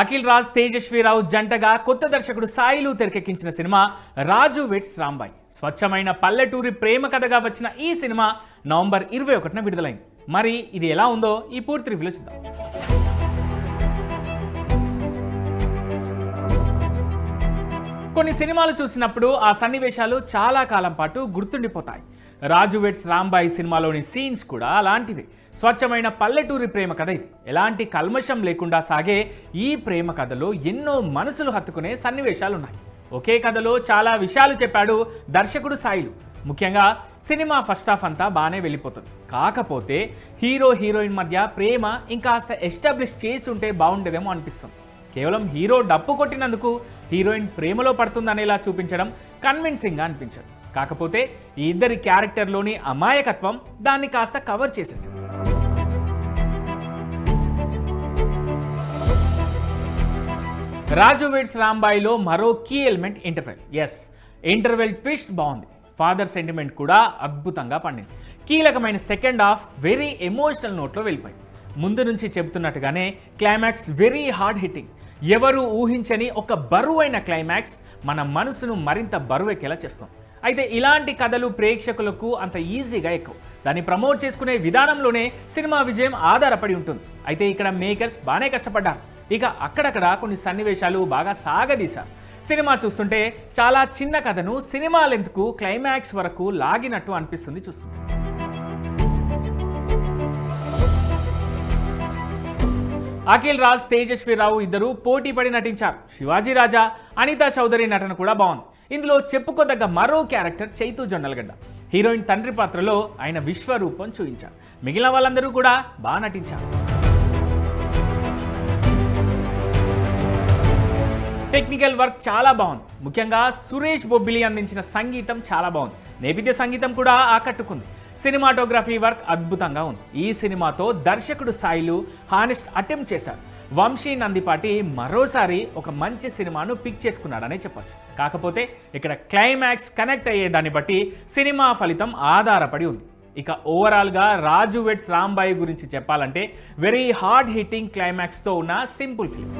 అఖిల్ రాజ్ తేజస్వీరావు జంటగా కొత్త దర్శకుడు సాయిలు తెరకెక్కించిన సినిమా రాజు వెట్స్ రాంబాయ్. స్వచ్ఛమైన పల్లెటూరి ప్రేమ కథగా వచ్చిన ఈ సినిమా నవంబర్ ఇరవై ఒకటిన విడుదలైంది. మరి ఇది ఎలా ఉందో ఈ పూర్తి రివ్యూలో చూద్దాం. కొన్ని సినిమాలు చూసినప్పుడు ఆ సన్నివేశాలు చాలా కాలం పాటు గుర్తుండిపోతాయి. రాజు వెట్స్ రాంబాయి సినిమాలోని సీన్స్ కూడా అలాంటివి. స్వచ్ఛమైన పల్లెటూరి ప్రేమ కథ ఇది. ఎలాంటి కల్మషం లేకుండా సాగే ఈ ప్రేమ కథలో ఎన్నో మనసులు హత్తుకునే సన్నివేశాలు ఉన్నాయి ఒకే కథలో చాలా విషయాలు చెప్పాడు దర్శకుడు సాయిలు. ముఖ్యంగా సినిమా ఫస్ట్ హాఫ్ అంతా బాగానే వెళ్ళిపోతుంది. కాకపోతే హీరో హీరోయిన్ మధ్య ప్రేమ ఇంకాస్త ఎస్టాబ్లిష్ చేసి ఉంటే బాగుండేదేమో అనిపిస్తుంది. కేవలం హీరో డప్పు కొట్టినందుకు హీరోయిన్ ప్రేమలో పడుతుందనేలా చూపించడం కన్విన్సింగ్గా అనిపించదు. కాకపోతే ఈ ఇద్దరి క్యారెక్టర్లోని అమాయకత్వం దాన్ని కాస్త కవర్ చేసేసింది. రాజు వెడ్స్ రాంబాయిలో మరో key element interval. Yes interval twist బాగుంది. ఫాదర్ సెంటిమెంట్ కూడా అద్భుతంగా పండింది. కీలకమైన సెకండ్ హాఫ్ వెరీ ఎమోషనల్ నోట్లో వెళ్ళిపోయింది. ముందు నుంచి చెబుతున్నట్టుగానే క్లైమాక్స్ వెరీ హార్డ్ హిట్టింగ్ ఎవరు ఊహించని ఒక బరువైన క్లైమాక్స్ మన మనసును మరింత బరువెక్కేలా చేస్తుంది. అయితే ఇలాంటి కథలు ప్రేక్షకులకు అంత ఈజీగా ఎక్కువ. దాన్ని ప్రమోట్ చేసుకునే విధానంలోనే సినిమా విజయం ఆధారపడి ఉంటుంది. అయితే ఇక్కడ మేకర్స్ బాగానే కష్టపడ్డారు. ఇక అక్కడక్కడ కొన్ని సన్నివేశాలు బాగా సాగదీశారు. సినిమా చూస్తుంటే చాలా చిన్న కథను సినిమా లెంత్కు క్లైమాక్స్ వరకు లాగినట్టు అనిపిస్తుంది చూస్తుంటే అఖిల్ రాజ్ తేజస్వీరావు ఇద్దరు పోటీ పడి నటించారు. శివాజీ రాజా అనితా చౌదరి నటన కూడా బాగుంది. ఇందులో చెప్పుకోదగ్గ మరో క్యారెక్టర్ చైతు జొండలగడ్డ హీరోయిన్ తండ్రి పాత్రలో ఆయన విశ్వరూపం చూపించారు. మిగిలిన వాళ్ళందరూ కూడా బాగా నటించారు. టెక్నికల్ వర్క్ చాలా బాగుంది. ముఖ్యంగా సురేష్ బొబ్బిలి అందించిన సంగీతం చాలా బాగుంది. నేపథ్య సంగీతం కూడా ఆకట్టుకుంది. సినిమాటోగ్రఫీ వర్క్ అద్భుతంగా ఉంది. ఈ సినిమాతో దర్శకుడు సాయిలు హానెస్ట్ అటెంప్ట్ చేశారు. వంశీ నందిపాటి మరోసారి ఒక మంచి సినిమాను పిక్ చేసుకున్నాడనే చెప్పొచ్చు. కాకపోతే ఇక్కడ క్లైమాక్స్ కనెక్ట్ అయ్యే దాన్ని బట్టి సినిమా ఫలితం ఆధారపడి ఉంది. ఇక ఓవరాల్గా రాజు వెడ్స్ రాంబాయి గురించి చెప్పాలంటే వెరీ హార్డ్ హిట్టింగ్ క్లైమాక్స్తో ఉన్న సింపుల్ ఫిలిం.